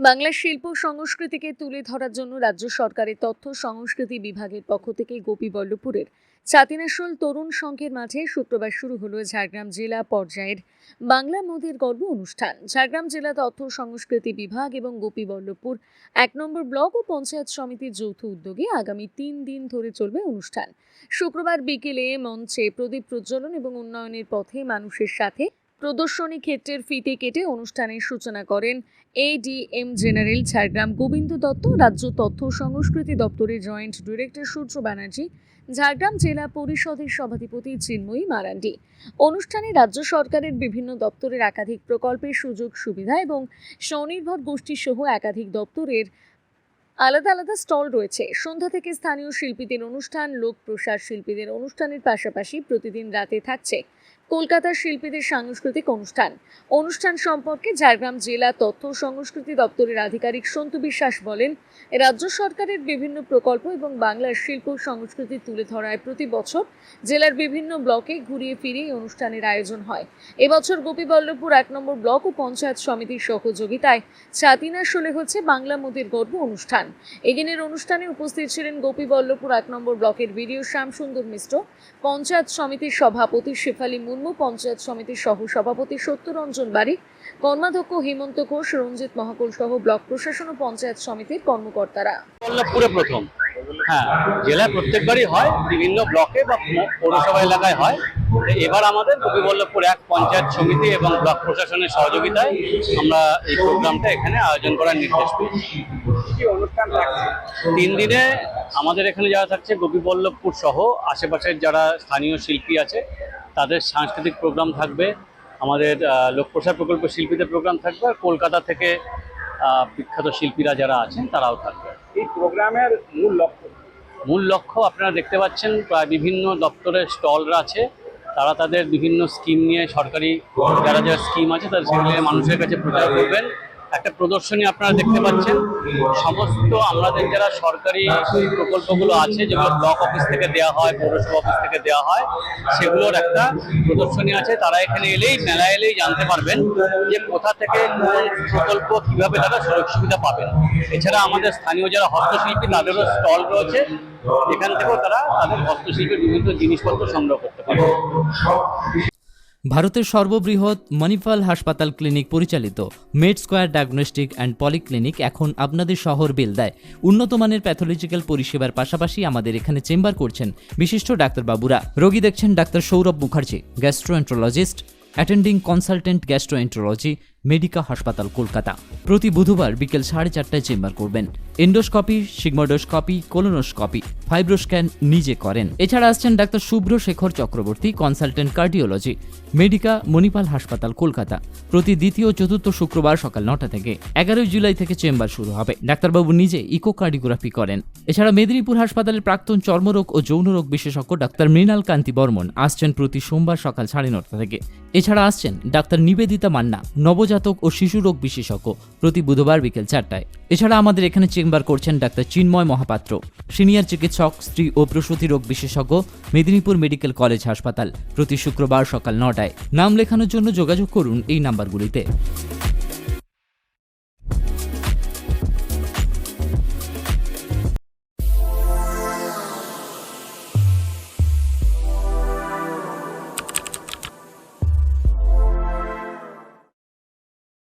বাংলার শিল্প সংস্কৃতিকে তুলে ধরার জন্য রাজ্য সরকারের তথ্য সংস্কৃতি বিভাগের পক্ষ থেকে গোপীবল্লভপুরের চাতিনাশোল তরুণ সংঘের মাঝে শুক্রবার শুরু হলো ঝাড়গ্রাম জেলা পর্যায়ের বাংলা মোদের গর্ব অনুষ্ঠান। ঝাড়গ্রাম জেলা তথ্য সংস্কৃতি বিভাগ এবং গোপীবল্লভপুর এক নম্বর ব্লক ও পঞ্চায়েত সমিতির যৌথ উদ্যোগে আগামী তিন দিন ধরে চলবে অনুষ্ঠান। শুক্রবার বিকেলে মঞ্চে প্রদীপ প্রজ্বলন এবং উন্নয়নের পথে মানুষের সাথে প্রদর্শনী ক্ষেত্রের ফিতে কেটে অনুষ্ঠানের সূচনা করেন এডিএম জেনারেল ঝাড়গ্রাম গোবিন্দ দত্ত রাজ্য তথ্য সংস্কৃতি দপ্তরের জয়েন্ট ডিরেক্টর সূর্য ব্যানার্জি, ঝাড়গ্রাম জেলা পরিষদের সভাধিপতি চিন্ময়ী মারান্ডি। অনুষ্ঠানে রাজ্য সরকারের বিভিন্ন দপ্তরের একাধিক প্রকল্পের সুযোগ, সুবিধা এবং স্বনির্ভর গোষ্ঠী সহ একাধিক দপ্তরের আলাদা আলাদা স্টল রয়েছে। সন্ধ্যা থেকে স্থানীয় শিল্পীদের অনুষ্ঠান, লোক প্রসার শিল্পীদের অনুষ্ঠানের পাশাপাশি প্রতিদিন রাতে থাকছে কলকাতার শিল্পীদের সাংস্কৃতিক অনুষ্ঠান। অনুষ্ঠান সম্পর্কে ঝাড়গ্রাম জেলা তথ্য সংস্কৃতি দপ্তরের আধিকারিক সন্তু বিশ্বাস বলেন, রাজ্য সরকারের বিভিন্ন প্রকল্প এবং বাংলার শিল্প সংস্কৃতি তুলে ধরায় প্রতি বছর জেলার বিভিন্ন ব্লকে ঘুরিয়ে ফিরিয়ে অনুষ্ঠানের আয়োজন হয়। এবছর গোপীবল্লভপুর এক নম্বর ব্লক ও পঞ্চায়েত সমিতির সহযোগিতায় ছাতিনা শোলে হচ্ছে বাংলা মোদের গর্ব অনুষ্ঠান। এদিনের অনুষ্ঠানে উপস্থিত ছিলেন গোপীবল্লভপুর এক নম্বর ব্লকের বিডিও শ্যামসুন্দর মিশ্র, পঞ্চায়েত সমিতির সভাপতি শেফালি মুর্মু পঞ্চায়েত সমিতির সহ সভাপতি সত্যরঞ্জন বারিক কর্মাধ্যক্ষ হেমন্ত ঘোষ রঞ্জিত মহাকুল সহ ব্লক প্রশাসন ও পঞ্চায়েত সমিতির কর্মকর্তারা। প্রথম। হ্যাঁ জেলায় প্রত্যেকবারই হয় বিভিন্ন ব্লকে বা পৌরসভা এলাকায় হয়। এবার আমাদের গোপীবল্লভপুর এক পঞ্চায়েত সমিতি এবং ব্লক প্রশাসনের সহযোগিতায় আমরা এই প্রোগ্রামটা এখানে আয়োজন করার নির্দেশ পেয়েছি। কি অনুষ্ঠান থাকছে? তিন দিনে আমাদের এখানে যারা থাকছে গোপীবল্লভপুর সহ আশেপাশের যারা স্থানীয় শিল্পী আছে তাদের সাংস্কৃতিক প্রোগ্রাম থাকবে আমাদের লোকপ্রসার প্রকল্প শিল্পীদের প্রোগ্রাম থাকবে আর কলকাতা থেকে বিখ্যাত শিল্পীরা যারা আছেন তারাও থাকবে। এই প্রোগ্রামের মূল লক্ষ্য মূল লক্ষ্য আপনারা দেখতে পাচ্ছেন প্রায় বিভিন্ন দপ্তরের স্টলরা আছে তারা তাদের বিভিন্ন স্কিম নিয়ে সরকারি যারা যারা স্কিম আছে তাদের সেগুলো নিয়ে মানুষের কাছে প্রচার করবেন। একটা প্রদর্শনী আপনারা দেখতে পাচ্ছেন। সমস্ত আমাদের যারা সরকারি প্রকল্পগুলো আছে যেগুলো ব্লক অফিস থেকে দেওয়া হয়, পৌরসভা অফিস থেকে দেওয়া হয়, সেগুলোর একটা প্রদর্শনী আছে। তারা এখানে এলেই, মেলা এলেই জানতে পারবেন যে কোথা থেকে কোন প্রকল্প কীভাবে তারা সুযোগ সুবিধা পাবেন। এছাড়া আমাদের স্থানীয় যারা হস্তশিল্পী, তাদেরও স্টল রয়েছে। এখান থেকেও তারা তাদের হস্তশিল্পের বিভিন্ন জিনিসপত্র সংগ্রহ করতে পারে ভারতের সর্ববৃহৎ মণিপাল হাসপাতাল ক্লিনিক পরিচালিত, med square diagnostic and polyclinic এখন আপনাদের শহর বিল দেয় উন্নত মানের প্যাথোলজিক্যাল পরিষেবার পাশাপাশি আমাদের এখানে চেম্বার করছেন বিশিষ্ট ডাক্তারবাবুরা। রোগী দেখছেন doctor Sourav Mukherjee, gastroenterologist, attending consultant gastroenterology Medica হাসপাতাল, কলকাতা। প্রতি বুধবার বিকেল সাড়ে চারটায় চেম্বার করবেন। এন্ডোস্কপি সিগমোডোস্কপি কোলোনোস্কপি, ফাইব্রোস্ক্যান নিজে করেন। এছাড়া আসছেন doctor Shubhra Shekhar Chakraborty, consultant cardiology, Medica Manipal হাসপাতাল, কলকাতা। প্রতি দ্বিতীয় ও চতুর্থ শুক্রবার সকাল নটা থেকে এগারোই জুলাই থেকে চেম্বার শুরু হবে। ডাক্তারবাবু নিজে ইকোকার্ডিওগ্রাফি করেন। এছাড়া মেদিনীপুর হাসপাতালের প্রাক্তন চর্মরোগ ও যৌনরোগ বিশেষজ্ঞ ডাক্তার মৃণাল কান্তি বর্মন আসছেন প্রতি সোমবার সকাল সাড়ে নটা থেকে। এছাড়া আসছেন ডাক্তার নিবেদিতা মান্না নবজাতক ও শিশু রোগ বিশেষজ্ঞ প্রতি বুধবার বিকেল চারটায়। এছাড়া আমাদের এখানে চেম্বার করছেন ডাক্তার চিন্ময় মহাপাত্র, সিনিয়র চিকিৎসক, স্ত্রী ও প্রসূতি রোগ বিশেষজ্ঞ, মেদিনীপুর মেডিকেল কলেজ হাসপাতাল প্রতি শুক্রবার সকাল নটায়। নাম লেখানোর জন্য যোগাযোগ করুন এই নাম্বারগুলিতে।